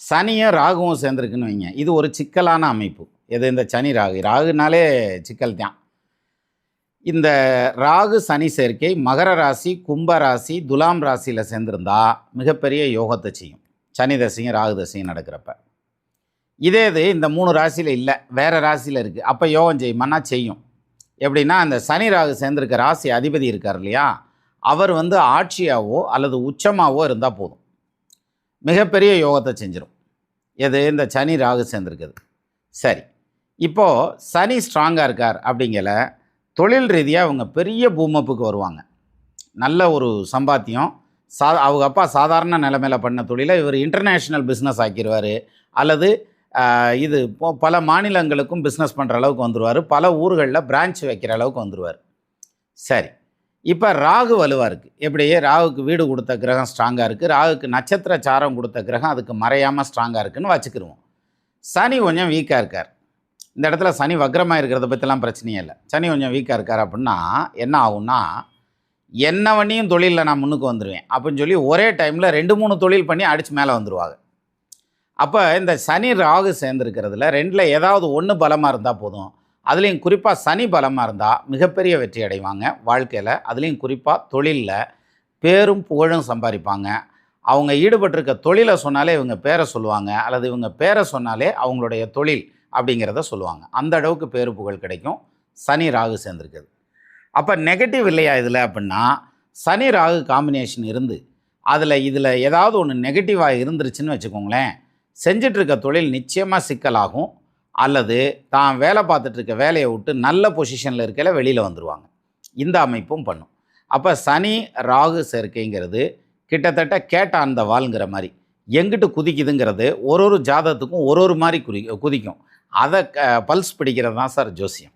சனியும் ராகுவும் சேர்ந்துருக்குன்னு வைங்க. இது ஒரு சிக்கலான அமைப்பு. எது இந்த சனி ராகு? ராகுனாலே சிக்கல் தான். இந்த ராகு சனி சேர்க்கை மகர ராசி கும்ப ராசி துலாம் ராசியில் சேர்ந்துருந்தா மிகப்பெரிய யோகத்தை செய்யும். சனி தசையும் ராகு தசையும் நடக்கிறப்ப. இதே இது இந்த மூணு ராசியில் இல்லை. வேறு ராசியில் இருக்குது அப்போ யோகம் செய்யுமானா செய்யும். எப்படின்னா அந்த சனி ராகு சேர்ந்துருக்க ராசி அதிபதி இருக்கார் இல்லையா? அவர் வந்து ஆட்சியாவோ அல்லது உச்சமாகவோ இருந்தால் போதும். மிகப்பெரிய யோகத்தை செஞ்சிடும் எது? இந்த சனி ராகு சேர்ந்துருக்குது. சரி. இப்போது சனி ஸ்ட்ராங்காக இருக்கார் அப்படிங்கல தொழில் ரீதியாக அவங்க பெரிய பூமப்புக்கு வருவாங்க. நல்ல ஒரு சம்பாத்தியம். சா அவங்க அப்பா சாதாரண நிலைமையில பண்ண தொழிலை இவர் இன்டர்நேஷ்னல் பிஸ்னஸ் ஆக்கிடுவார் அல்லது இது இப்போ பல மாநிலங்களுக்கும் பிஸ்னஸ் பண்ணுற அளவுக்கு வந்துடுவார் பல ஊர்களில் பிரான்ச் வைக்கிற அளவுக்கு வந்துடுவார் சரி. இப்போ ராகு வலுவாக இருக்குது எப்படியே ராகுக்கு வீடு கொடுத்த கிரகம் ஸ்ட்ராங்காக இருக்குது ராகுக்கு நட்சத்திர சாரம் கொடுத்த கிரகம் அதுக்கு மறையாமல் ஸ்ட்ராங்காக இருக்குன்னு வச்சுக்கிருவோம். சனி கொஞ்சம் வீக்காக இருக்கார். இந்த இடத்துல சனி வக்ரமாக இருக்கிறத பற்றிலாம் பிரச்சனையே இல்லை. சனி கொஞ்சம் வீக்காக இருக்கார் அப்படின்னா என்ன ஆகும்னா என்ன வண்டியும் தொழிலில் நான் முன்னுக்கு வந்துடுவேன் அப்படின்னு சொல்லி ஒரே டைமில் ரெண்டு மூணு தொழில் பண்ணி அடித்து மேலே வந்துடுவாங்க அப்போ இந்த சனி ராகு சேர்ந்துருக்கிறதுல ரெண்டில் ஏதாவது ஒன்று பலமாக இருந்தால் போதும். அதுலேயும் குறிப்பாக சனி பலமாக இருந்தால் மிகப்பெரிய வெற்றி அடைவாங்க வாழ்க்கையில். அதுலேயும் குறிப்பாக தொழிலில் பேரும் புகழும் சம்பாதிப்பாங்க. அவங்க ஈடுபட்டிருக்க தொழிலை சொன்னாலே இவங்க பேரை சொல்லுவாங்க அல்லது இவங்க பேரை சொன்னாலே அவங்களுடைய தொழில் அப்படிங்கிறத சொல்லுவாங்க. அந்த அளவுக்கு பேரு புகழ் கிடைக்கும். சனி ராகு சேர்ந்துருக்குது. அப்போ நெகட்டிவ் இல்லையா இதில் அப்படின்னா சனி ராகு காம்பினேஷன் இருந்து அதில் இதில் ஏதாவது ஒன்று நெகட்டிவாக இருந்துருச்சுன்னு வச்சுக்கோங்களேன் செஞ்சிட்ருக்க தொழில் நிச்சயமாக சிக்கலாகும். அல்லது தான் வேலை பார்த்துட்ருக்க வேலையை விட்டு நல்ல பொசிஷனில் இருக்கல வெளியில் வந்துடுவாங்க இந்த அமைப்பும் பண்ணும். அப்போ சனி ராகு சேர்க்கைங்கிறது கிட்டத்தட்ட கேட்ட அந்த வாளுங்கிற மாதிரி எங்கிட்டு குதிக்குதுங்கிறது ஒரு ஒரு ஜாதகத்துக்கும் ஒரு ஒரு மாதிரி குறி குதிக்கும். அதை க பல்ஸ் பிடிக்கிறது தான் சார் ஜோசியம்.